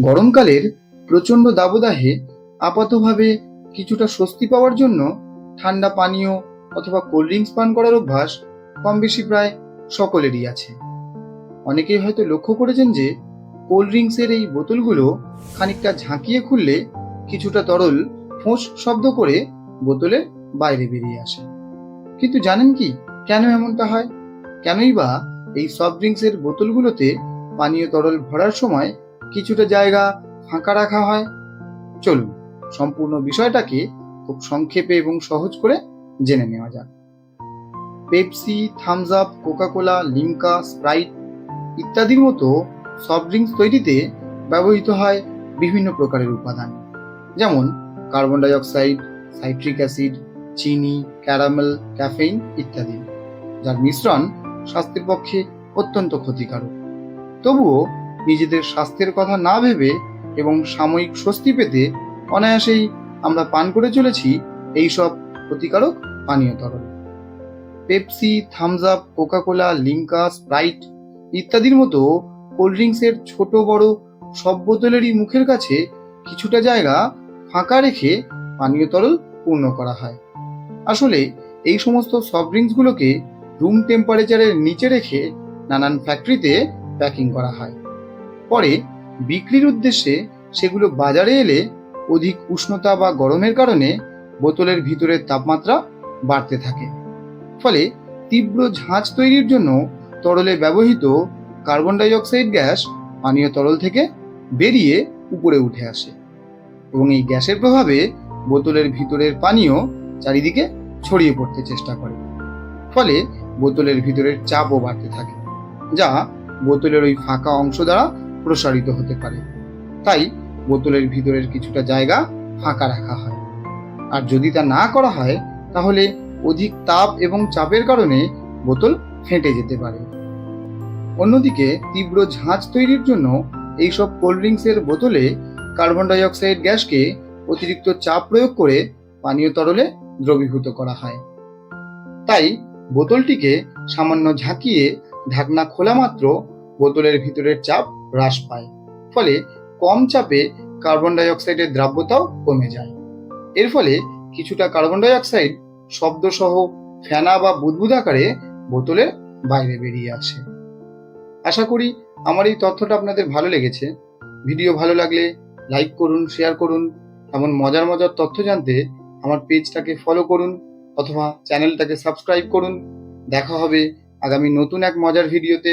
গরমকালের প্রচণ্ড দাবদাহে আপাতভাবে কিছুটা স্বস্তি পাওয়ার জন্য ঠান্ডা পানীয় অথবা কোল্ড ড্রিঙ্কস পান করার অভ্যাস কম বেশি প্রায় সকলেরই আছে। অনেকেই হয়তো লক্ষ্য করেছেন যে কোল্ড ড্রিঙ্কসের এই বোতলগুলো খানিকটা ঝাঁকিয়ে খুললে কিছুটা তরল ফোঁস শব্দ করে বোতলের বাইরে বেরিয়ে আসে। কিন্তু জানেন কি কেন এমনটা হয়? কেনই বা এই সফট ড্রিঙ্কসের বোতলগুলোতে পানীয় তরল ভরার সময় কিছুটা জায়গা ফাঁকা রাখা হয়। চলুন, সম্পূর্ণ বিষয়টাকে খুব সংক্ষেপে এবং সহজ করে জেনে নেওয়া যাক। Pepsi, Thums Up, Coca Cola, Limca, Sprite ইত্যাদির মতো সফট ড্রিঙ্কস তৈরিতে ব্যবহৃত হয় বিভিন্ন প্রকারের উপাদান। যেমন carbon dioxide citric acid, চিনি, ক্যারামেল, ক্যাফেইন ইত্যাদি, যার মিশ্রণ স্বাস্থ্যের পক্ষে অত্যন্ত ক্ষতিকারক। তবুও নিজেদের স্বাস্থ্যের কথা না ভেবে এবং সাময়িক স্বস্তি পেতে অনায়াসেই আমরা পান করে চলেছি এইসব ক্ষতিকারক পানীয় তরল। Pepsi Thums Up Coca Cola Limca Sprite ইত্যাদির মতো কোল্ড ড্রিঙ্কসের ছোট বড় সব বোতলেরই মুখের কাছে কিছুটা জায়গা ফাঁকা রেখে পানীয় তরল পূর্ণ করা হয়। আসলে এই সমস্ত সফট ড্রিঙ্কসগুলোকে রুম টেম্পারেচারের নিচে রেখে নানান ফ্যাক্টরিতে প্যাকিং করা হয়। পরে বিক্রির উদ্দেশ্যে সেগুলো বাজারে এলে অধিক উষ্ণতা বা গরমের কারণে বোতলের ভিতরের তাপমাত্রা বাড়তে থাকে। ফলে তীব্র ঝাঁজ তৈরির জন্য তরলে ব্যবহৃত কার্বন ডাই অক্সাইড গ্যাস পানীয় তরল থেকে বেরিয়ে উপরে উঠে আসে এবং এই গ্যাসের প্রভাবে বোতলের ভিতরের পানীয় চারিদিকে ছড়িয়ে পড়তে চেষ্টা করে। ফলে বোতলের ভিতরের চাপও বাড়তে থাকে, যা বোতলের ওই ফাঁকা অংশ দ্বারা প্রসারিত হতে পারে। তাই বোতলের ভিতরের কিছুটা জায়গা ফাঁকা রাখা হয়। আর যদি তা না করা হয়, তাহলে অধিক তাপ এবং চাপের কারণে বোতল ফেটে যেতে পারে। অন্যদিকে, তীব্র ঝাঁজ তৈরির জন্য এইসব কোল্ড ড্রিঙ্কসের বোতলে কার্বন ডাই অক্সাইড গ্যাসকে অতিরিক্ত চাপ প্রয়োগ করে পানীয় তরলে দ্রবীভূত করা হয়। তাই বোতলটিকে সামান্য ঝাঁকিয়ে ঢাকনা খোলা মাত্র বোতলের ভিতরের চাপ হ্রাস পায়। ফলে কম চাপে কার্বন ডাই অক্সাইডের দ্রাব্যতাও কমে যায়। এর ফলে কিছুটা কার্বন ডাই অক্সাইড শব্দসহ ফেনা বা বুদবুদ আকারে বোতলের বাইরে বেরিয়ে আসে। আশা করি আমার এই তথ্যটা আপনাদের ভালো লেগেছে। ভিডিও ভালো লাগলে লাইক করুন শেয়ার করুন, এমন মজার মজার তথ্য জানতে আমার পেজটাকে ফলো করুন অথবা চ্যানেলটাকে সাবস্ক্রাইব করুন। দেখা হবে আগামী নতুন এক মজার ভিডিওতে